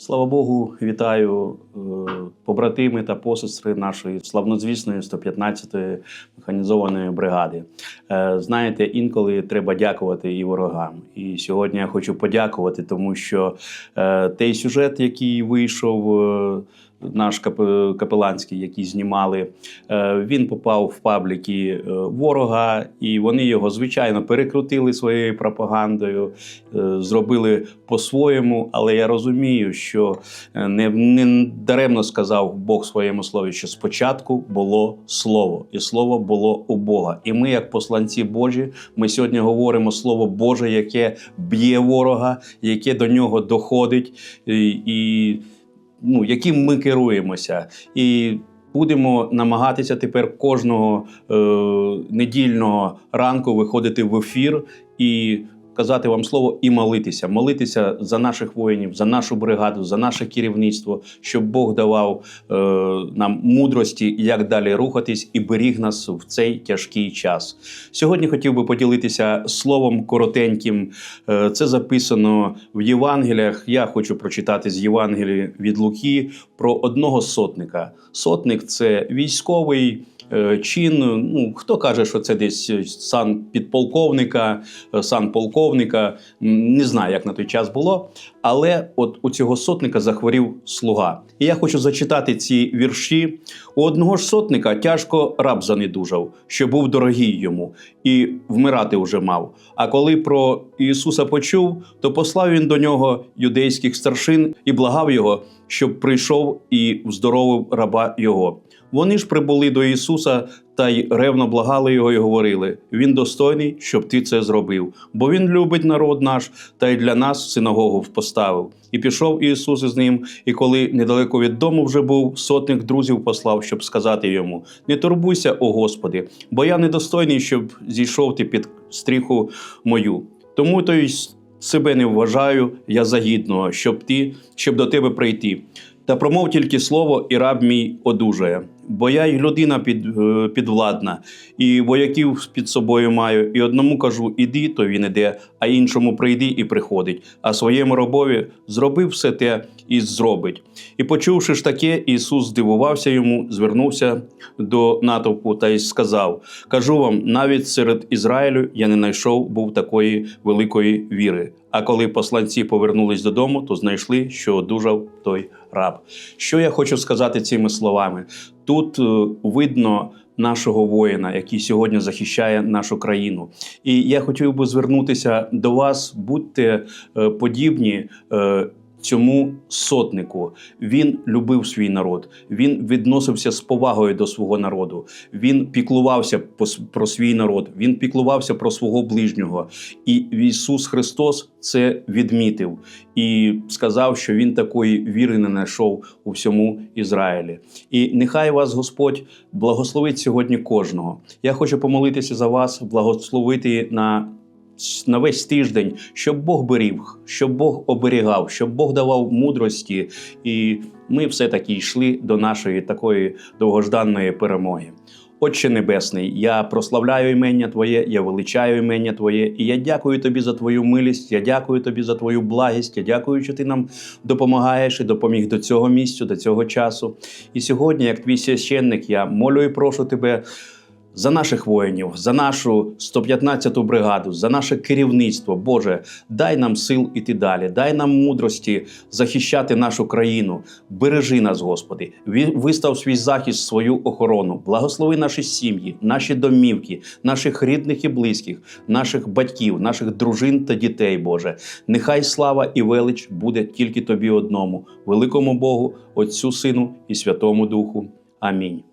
Слава Богу, вітаю е, побратими та посестри нашої славнозвісної 115-ї механізованої бригади. Е, Знаєте, інколи треба дякувати і ворогам. І сьогодні я хочу подякувати, тому що е, той сюжет, який вийшов. Наш кап- капеланський, який знімали, е, він попав в пабліки е, ворога, і вони його звичайно перекрутили своєю пропагандою, е, зробили по-своєму. Але я розумію, що не, не даремно сказав Бог своєму слові, що спочатку було слово, і слово було у Бога. І ми, як посланці Божі, ми сьогодні говоримо слово Боже, яке б'є ворога, яке до нього доходить, і ну, яким ми керуємося. І будемо намагатися тепер кожного е, недільного ранку виходити в ефір і казати вам слово і молитися. Молитися за наших воїнів, за нашу бригаду, за наше керівництво, щоб Бог давав е, нам мудрості, як далі рухатись, і беріг нас в цей тяжкий час. Сьогодні хотів би поділитися словом коротеньким. Е, Це записано в Євангеліях. Я хочу прочитати з Євангелії від Луки про одного сотника. Сотник це військовий. Е, Чин, ну хто каже, що це десь сан підполковника, е, сан полковника, не знаю, як на той час було. Але от у цього сотника захворів слуга. І я хочу зачитати ці вірші. У одного ж сотника тяжко раб занедужав, що був дорогий йому, і вмирати вже мав. А коли про Ісуса почув, то послав він до нього юдейських старшин і благав його, щоб прийшов і вздоровив раба його. Вони ж прибули до Ісуса та й ревно благали його і говорили: Він достойний, щоб ти це зробив, бо він любить народ наш та й для нас синагогу поставив. І пішов Ісус із ним. І коли недалеко від дому вже був, сотник друзів послав, щоб сказати йому: Не турбуйся, о Господи, бо я недостойний, щоб зійшов ти під стріху мою. Тому то й себе не вважаю, я загідного, щоб ти, щоб до тебе прийти. Та промов тільки слово, і раб мій одужає. Бо я й людина під, е, підвладна, і вояків під собою маю, і одному кажу, іди, то він іде, а іншому прийди і приходить. А своєму робові зробив все те і зробить. І почувши ж таке, Ісус здивувався йому, звернувся до натовпу та й сказав: Кажу вам, навіть серед Ізраїлю я не знайшов був такої великої віри. А коли посланці повернулись додому, то знайшли, що одужав той раб. Що я хочу сказати цими словами? Тут е, видно нашого воїна, який сьогодні захищає нашу країну. І я хотів би звернутися до вас, будьте е, подібні. Цьому сотнику він любив свій народ, він відносився з повагою до свого народу. Він піклувався про свій народ, він піклувався про свого ближнього. І Ісус Христос це відмітив і сказав, що він такої віри не знайшов у всьому Ізраїлі. І нехай вас Господь благословить сьогодні кожного. Я хочу помолитися за вас, благословити на. На весь тиждень, щоб Бог беріг, щоб Бог оберігав, щоб Бог давав мудрості, і ми все-таки йшли до нашої такої довгожданої перемоги. Отче Небесний, я прославляю імення Твоє, я величаю імення Твоє, і я дякую Тобі за Твою милість, я дякую Тобі за Твою благість, я дякую, що Ти нам допомагаєш і допоміг до цього місця, до цього часу. І сьогодні, як твій священник, я молю і прошу Тебе. За наших воїнів, за нашу 115-ту бригаду, за наше керівництво, Боже, дай нам сил іти далі, дай нам мудрості захищати нашу країну. Бережи нас, Господи, вистав свій захист, свою охорону, благослови наші сім'ї, наші домівки, наших рідних і близьких, наших батьків, наших дружин та дітей, Боже. Нехай слава і велич буде тільки Тобі одному, великому Богу, Отцю Сину і Святому Духу. Амінь.